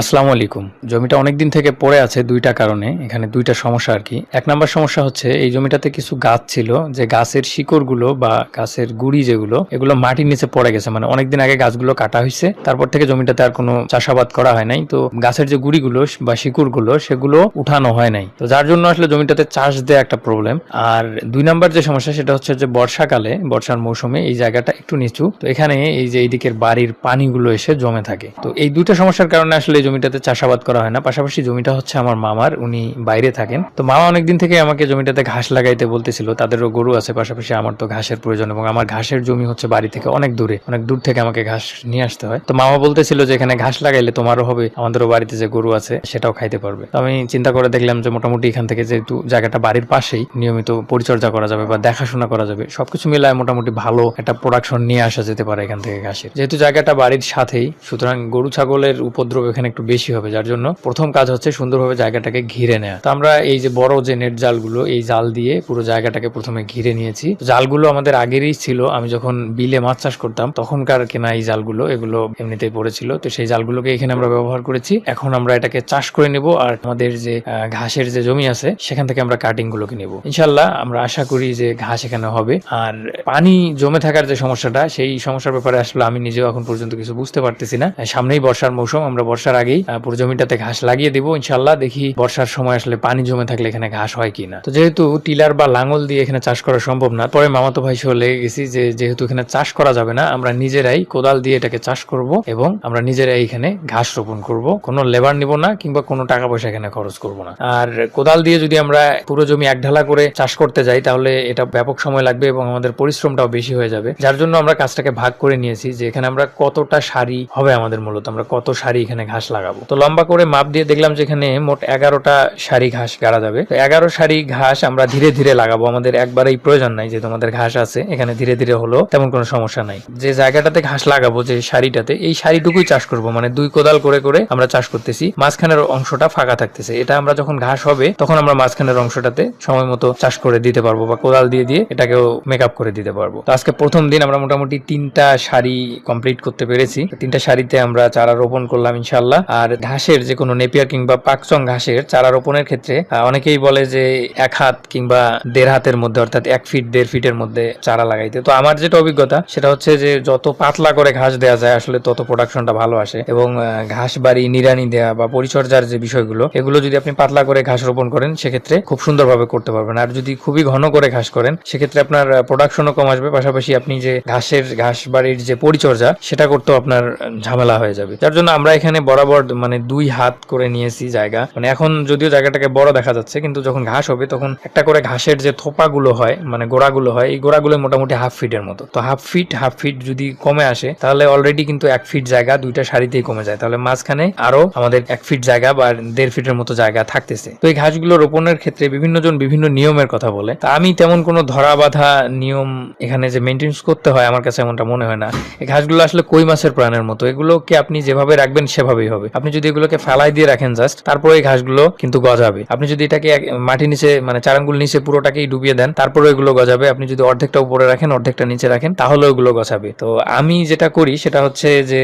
আসসালামু আলাইকুম। জমিটা অনেক দিন থেকে পড়ে আছে দুইটা কারণে, এখানে দুইটা সমস্যা আর কি। এক নাম্বার সমস্যা হচ্ছে, এই জমিটাতে কিছু গাছ ছিল, যে গাছের শিকড়গুলো বা গাছের গুড়ি যেগুলো, এগুলো মাটির নিচে পড়ে গেছে। মানে অনেকদিন আগে গাছগুলো কাটা হয়েছে, তারপর থেকে জমিটাতে আর কোনো চাষাবাদ করা হয় নাই। তো গাছের যে গুড়িগুলো বা শিকড়গুলো, সেগুলো উঠানো হয় নাই। তো যার জন্য আসলে জমিটাতে চাষ দেওয়া একটা প্রবলেম আর দুই নাম্বার যে সমস্যা, সেটা হচ্ছে যে বর্ষাকালে, বর্ষার মৌসুমে এই জায়গাটা একটু নিচু। তো এখানে এই যে এইদিকের বাড়ির পানিগুলো এসে জমে থাকে। তো এই দুইটা সমস্যার কারণে আসলে এই জমিটাতে চাষাবাদ করা হয় না। পাশাপাশি জমিটা হচ্ছে আমার মামার, উনি বাইরে থাকেন। তো মামা অনেকদিন থেকে আমাকে জমিটাতে ঘাস লাগাইতে বলতেছিল, তাদেরও গরু আছে, পাশাপাশি আমার তো ঘাসের প্রয়োজন এবং আমার ঘাসের জমি হচ্ছে বাড়ি থেকে অনেক দূরে, অনেক দূর থেকে আমাকে ঘাস নিয়ে আসতে হয়। তো মামা বলতেছিল যে এখানে ঘাস লাগাইলে তোমারও হবে, আমাদেরও বাড়িতে যে গরু আছে সেটাও খাইতে পারবে। তো আমি চিন্তা করে দেখলাম যে মোটামুটি এখান থেকে যেহেতু জায়গাটা বাড়ির পাশেই, নিয়মিত পরিচর্যা করা যাবে বা দেখাশোনা করা যাবে, সবকিছু মিলায় মোটামুটি ভালো একটা প্রোডাকশন নিয়ে আসা যেতে পারে এখান থেকে ঘাসের। যেহেতু জায়গাটা বাড়ির সাথেই, সুতরাং গরু ছাগলের উপদ্রব এখানে একটু বেশি হবে, যার জন্য প্রথম কাজ হচ্ছে সুন্দরভাবে জায়গাটাকে ঘিরে নেওয়া তো আমরা এই যে বড় যে নেট জালগুলো, এই জাল দিয়ে পুরো জায়গাটাকে প্রথমে ঘিরে নিয়েছি। জালগুলো আমাদের আগেরই ছিল, আমি যখন বিলে মাছ চাষ করতাম, তখনকার কেনা এই জালগুলো, এগুলো এমনিতেই পড়েছিল। তো সেই জালগুলোকে এখানে আমরা ব্যবহার করেছি। এখন আমরা এটাকে চাষ করে নেব আর আমাদের যে ঘাসের যে জমি আছে, সেখান থেকে আমরা কাটিং গুলোকে নেব। ইনশাল্লাহ আমরা আশা করি যে ঘাস এখানে হবে। আর পানি জমে থাকার যে সমস্যাটা, সেই সমস্যার ব্যাপারে আসলে আমি নিজেও এখন পর্যন্ত কিছু বুঝতে পারতেছি না। সামনেই বর্ষার মৌসুম, আমরা বর্ষার আগেই পুরো জমিটাতে ঘাস লাগিয়ে দিব ইনশাল্লাহ দেখি বর্ষার সময় আসলে পানি জমে থাকলে এখানে ঘাস হয় কিনা। তো যেহেতু টিলার বা লাঙল দিয়ে এখানে চাষ করা সম্ভব না, পরে মামাতো ভাই সহ লেগে গেছি যে যেহেতু এখানে চাষ করা যাবে না, আমরা নিজেরাই কোদাল দিয়ে এটাকে চাষ করব এবং আমরা নিজেরাই এখানে ঘাস রোপণ করব। কোনো লেবার নিব না কিংবা কোনো টাকা পয়সা এখানে খরচ করব না। আর কোদাল দিয়ে যদি আমরা পুরো জমি এক ঢালা করে চাষ করতে যাই, তাহলে এটা ব্যাপক সময় লাগবে এবং আমাদের পরিশ্রমটাও বেশি হয়ে যাবে। যার জন্য আমরা কাজটাকে ভাগ করে নিয়েছি যে এখানে আমরা কতটা সারি হবে আমাদের মূলত। আমরা কত সারি এখানে ঘাস লাগাবো। তো লম্বা করে মাপ দিয়ে দেখলাম যে এখানে মোট এগারোটা সারি ঘাস গাড়া যাবে। তো এগারো সারি ঘাস আমরা ধীরে ধীরে লাগাবো। আমাদের একবারেই প্রয়োজন নাই যে তোমাদের ঘাস আছে, এখানে ধীরে ধীরে হলো, তেমন কোনো সমস্যা নাই। যে জায়গাটাতে ঘাস লাগাবো, যে শাড়িটাতে এই শাড়িটুকুই চাষ করব। মানে দুই কোদাল করে করে আমরা চাষ করতেছি। মাঝখানের অংশটা ফাঁকা থাকতেছে। এটা আমরা যখন ঘাস হবে, তখন আমরা মাঝখানের অংশটাতে সময় মতো চাষ করে দিতে পারব বা কোদাল দিয়ে দিয়ে এটাকেও মেকআপ করে দিতে পারব। তো আজকে প্রথম দিন আমরা মোটামুটি তিনটা শাড়ি কমপ্লিট করতে পেরেছি। তিনটা সারিতে আমরা চারা রোপণ করলাম ইনশাল্লাহ আর ঘাসের যে কোনো নেপিয়ার কিংবা পাকচং ঘাসের চারা রোপণের ক্ষেত্রে অনেকেই বলে যে এক হাত কিংবা দেড় হাতের মধ্যে অর্থাৎ এক ফিট, দেড় ফিটের মধ্যে চারা লাগাইতে। তো আমার যেটা অভিজ্ঞতা, সেটা হচ্ছে যে যত পাতলা করে ঘাস দেওয়া যায়, আসলে তত প্রোডাকশনটা ভালো আসে। এবং ঘাস বাড়ি নিড়ানি দেওয়া বা পরিচর্যার যে বিষয়গুলো, এগুলো যদি আপনি পাতলা করে ঘাস রোপণ করেন, সেক্ষেত্রে খুব সুন্দরভাবে করতে পারবেন। আর যদি খুবই ঘন করে ঘাস করেন, সেক্ষেত্রে আপনার প্রোডাকশনও কম আসবে। পাশাপাশি আপনি যে ঘাসের, ঘাস বাড়ির যে পরিচর্যা, সেটা করতেও আপনার ঝামেলা হয়ে যাবে। যার জন্য আমরা এখানে বরাবর মানে দুই হাত করে নিয়েছি জায়গা। মানে এখন যদিও জায়গাটাকে বড় দেখা যাচ্ছে, কিন্তু যখন ঘাস হবে তখন একটা করে ঘাসের যে থোপাগুলো হয় মানে গোড়াগুলো হয়, এই গোড়াগুলো মোটামুটি হাফ ফিটের মতো। তো হাফ ফিট হাফ ফিট যদি কমে আসে, তাহলে অলরেডি কিন্তু এক ফিট জায়গা দুইটা সারিতেই কমে যায়। তাহলে মাঝখানে আরও আমাদের এক ফিট জায়গা বা দেড় ফিটের মতো জায়গা থাকতেছে। তো এই ঘাসগুলো রোপণের ক্ষেত্রে বিভিন্ন জন বিভিন্ন নিয়মের কথা বলে। তা আমি তেমন কোনো ধরা বাঁধা নিয়ম এখানে যে মেনটেন্স করতে হয়, আমার কাছে এমনটা মনে হয় না। এই ঘাসগুলো আসলে কই মাছের প্রাণের মতো? এগুলোকে আপনি যেভাবে রাখবেন, সেভাবেই হবে। আপনি যদি এগুলোকে ফেলাই দিয়ে রাখেন জাস্ট তারপরে এই ঘাসগুলো কিন্তু গজাবে। আপনি যদি এটাকে মাটির নিচে মানে চারাঙ্গুল নিচে পুরোটাকেই ডুবিয়ে দেন, তারপরে এগুলো গজাবে। আপনি যদি অর্ধেকটা উপরে রাখেন, অর্ধেকটা নিচে রাখেন, তাহলে ওগুলো গজাবে। তো আমি যেটা করি, সেটা হচ্ছে যে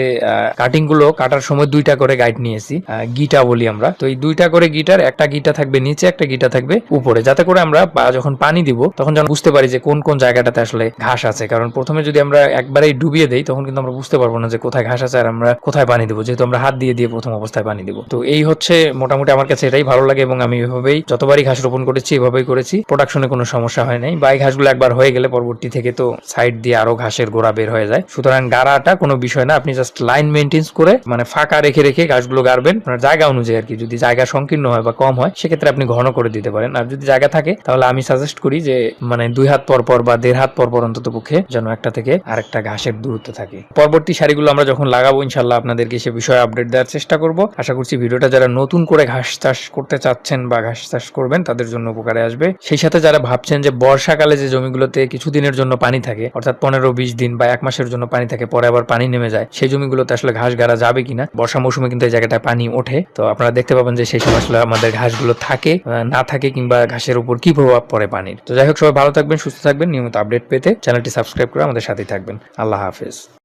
কাটিংগুলো কাটার সময় দুইটা করে গাইড নিয়েছি গিটা বলি আমরা। তো এই দুইটা করে গিটার, একটা গিটা থাকবে নিচে, একটা গিটা থাকবে উপরে। যাতে করে আমরা যখন পানি দিব, তখন যেন বুঝতে পারি যে, কোন কোন জায়গাটাতে আসলে ঘাস আছে। কারণ প্রথমে যদি আমরা একবারেই ডুবিয়ে দেই, তখন কিন্তু আমরা বুঝতে পারব না যে, কোথায় ঘাস আছে আর আমরা কোথায় পানি দিব। যেহেতু আমরা হাত দিয়ে দিয়ে প্রথম অবস্থায় পানি দিব। তো এই হচ্ছে মোটামুটি আমার কাছে এটাই ভালো লাগে এবং আমি এভাবেই যতবারই ঘাস রোপণ করেছি, এভাবেই করেছি। প্রোডাকশনে কোনো সমস্যা হয় নাই। বা এই ঘাসগুলো একবার হয়ে গেলে পরবর্তী থেকে তো সাইড দিয়ে আরও ঘাসের গোড়া বের হয়ে যায়। সুতরাং গাড়াটা কোনো বিষয় না। আপনি জাস্ট লাইন মেনটেন্স করে মানে ফাঁকা রেখে রেখে ঘাসগুলো গাড়বেন। আপনার জায়গা অনুযায়ী আর কি। যদি জায়গা সংকীর্ণ হয় বা কম হয়, সেক্ষেত্রে আপনি ঘন করে দিতে পারেন। আর যদি জায়গা থাকে, তাহলে আমি সাজেস্ট করি যে মানে দুই হাত পর পর বা দেড় হাত পর পর অন্তত পক্ষে যেন একটা থেকে আরেকটা ঘাসের দূরত্ব থাকে। পরবর্তী সারিগুলো আমরা যখন লাগাবো ইনশাল্লাহ আপনাদেরকে সে বিষয়ে আপডেট দেওয়ার চেষ্টা করব। আশা করছি ভিডিওটা যারা নতুন করে ঘাস চাষ করতে চাচ্ছেন বা ঘাস চাষ করবেন, তাদের জন্য উপকারে আসবে। সেই সাথে যারা ভাবছেন যে বর্ষাকালে যে জমিগুলোতে কিছুদিনের জন্য পানি থাকে, অর্থাৎ পনেরো বিশ দিন বা এক মাসের জন্য পানি থাকে, পরে আবার পানি নেমে যায়, সেই জমিগুলোতে আসলে ঘাস গাড়া যাবে কিনা? বর্ষা মৌসুমে কিন্তু এই জায়গাটায় পানি ওঠে। তো আপনারা দেখতে পাবেন যে সেই সময় আসলে আমাদের ঘাসগুলো থাকে না থাকে কিংবা ঘাসের উপর কি প্রভাব পড়ে পানির। তো যাই হোক, সবাই ভালো থাকবেন, সুস্থ থাকবেন। নিয়মিত আপডেট পেতে চ্যানেলটি সাবস্ক্রাইব করে আমাদের সাথেই থাকবেন। আল্লাহ হাফেজ।